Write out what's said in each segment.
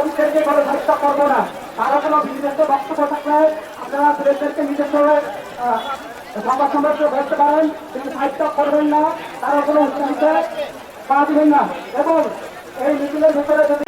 সাংবাদিকদেরকে কোনো চেষ্টা করব না। তারা কোনো নিজস্ব বক্তব্য থাকলে আপনারা প্রেসদেরকে নিজস্ব সংবাদ সম্পর্কে বলতে পারেন। কিন্তু সাহিত্য করবেন না, তারা কোনো উৎসাহিতে পা দিবেন না। এবং এই মিছিলের ভিতরে যদি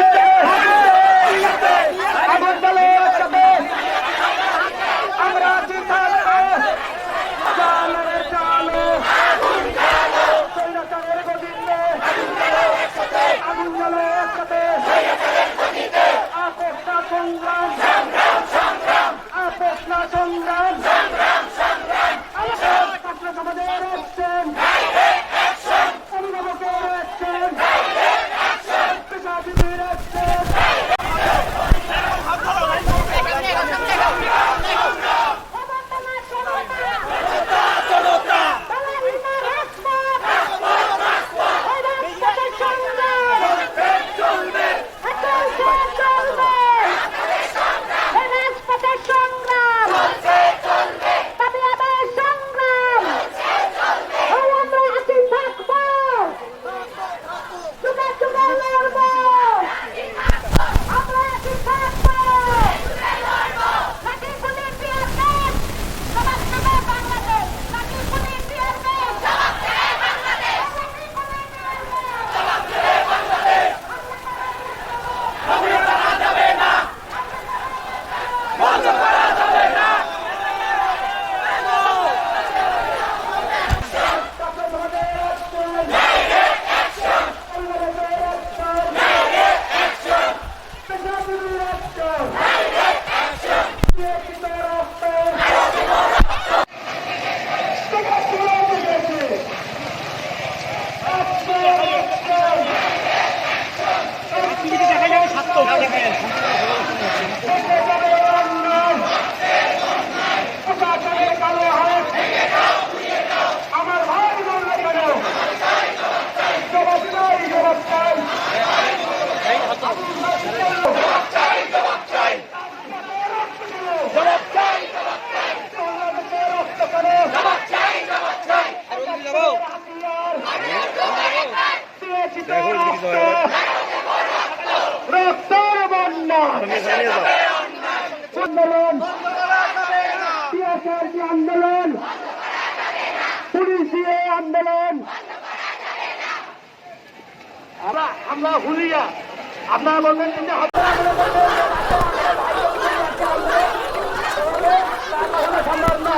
রক্তের আন্দোলন টিএসআর আন্দোলন পুলিশি আন্দোলন আমরা হুলিয়া আপনারা বলবেন সম্ভব না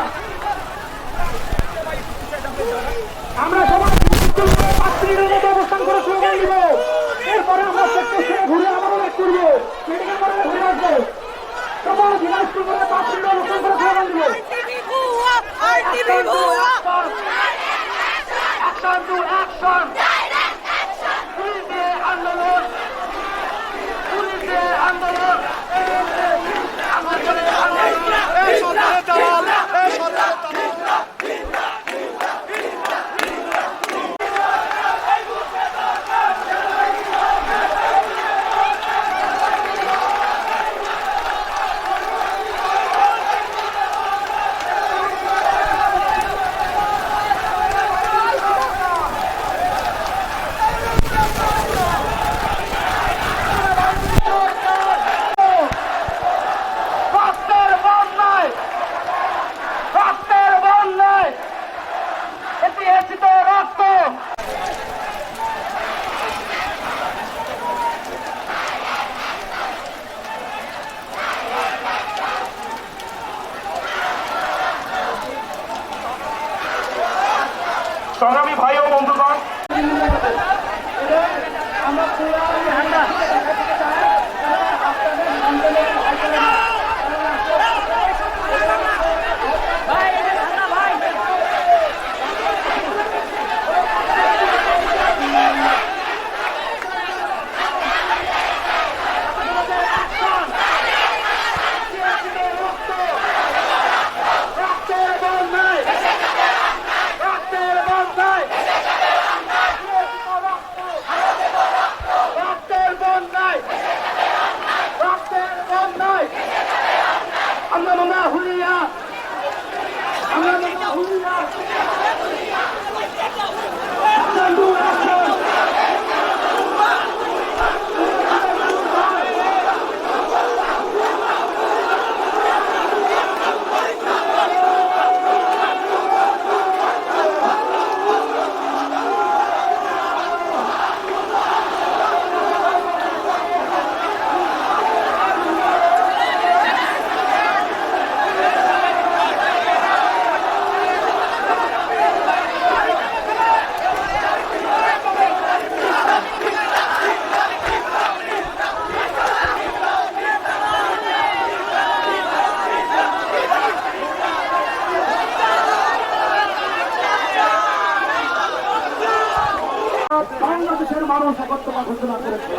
মানুষ একত্রতা ঘোষণা করেছে।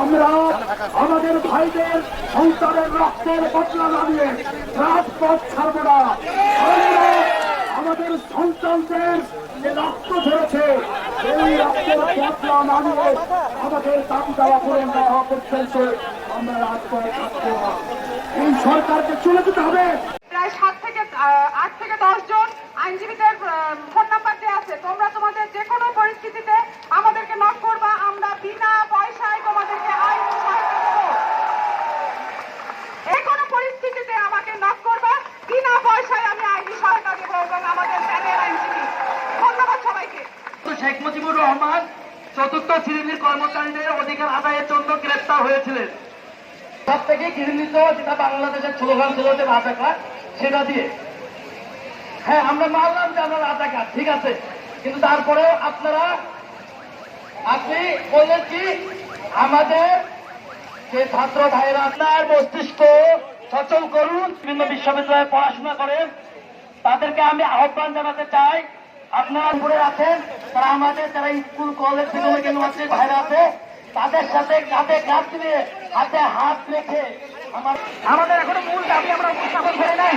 আমরা আমাদের ভাইদের সন্তানের রক্তের বদলা নামিয়ে রাজপথ ছাড়ব না। আমাদের সন্তানদের যে রক্ত ঝরেছে এই রক্তের বদলা নামিয়ে আমাদের দাবি দেওয়া পূরণ না হওয়া পর্যন্ত আমরা রাজপথে থাকব না। এই সরকারকে চলে যেতে হবে। প্রায় সাত থেকে আট থেকে দশ জন আইনজীবীদের চতুর্থ শ্রেণির কর্মচারীদের অধিকার আদায়ের জন্য গ্রেপ্তার হয়েছিলেন। সব থেকে ঘৃণিত যেটা বাংলাদেশের স্লোগান ছিল যে রাজাকার, সেটা দিয়ে। হ্যাঁ আমরা মানলাম যে আমরা রাজাকার, ঠিক আছে। কিন্তু তারপরেও আপনারা, আপনি বললেন কি, আমাদের যে ছাত্র ভাইরা আপনার মস্তিষ্ক সচল করুন, বিভিন্ন বিশ্ববিদ্যালয়ে পড়াশোনা করেন। তাদেরকে আমি আহ্বান জানাতে চাই আপনারা উপরে আছেন, তারা আমাদের যারা স্কুল, কলেজ থেকে ভাইরা আছে। তাদের সাথে কাঁধে কাঁধ দিয়ে হাতে হাত রেখে আমাদের এখনও মূল দাবি আমরা উপস্থাপন করে নাই।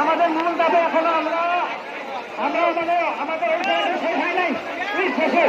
আমাদের মূল দাবি এখনও আমরা আমরা মানে আমাদের শেষ হয় নাই। শেষে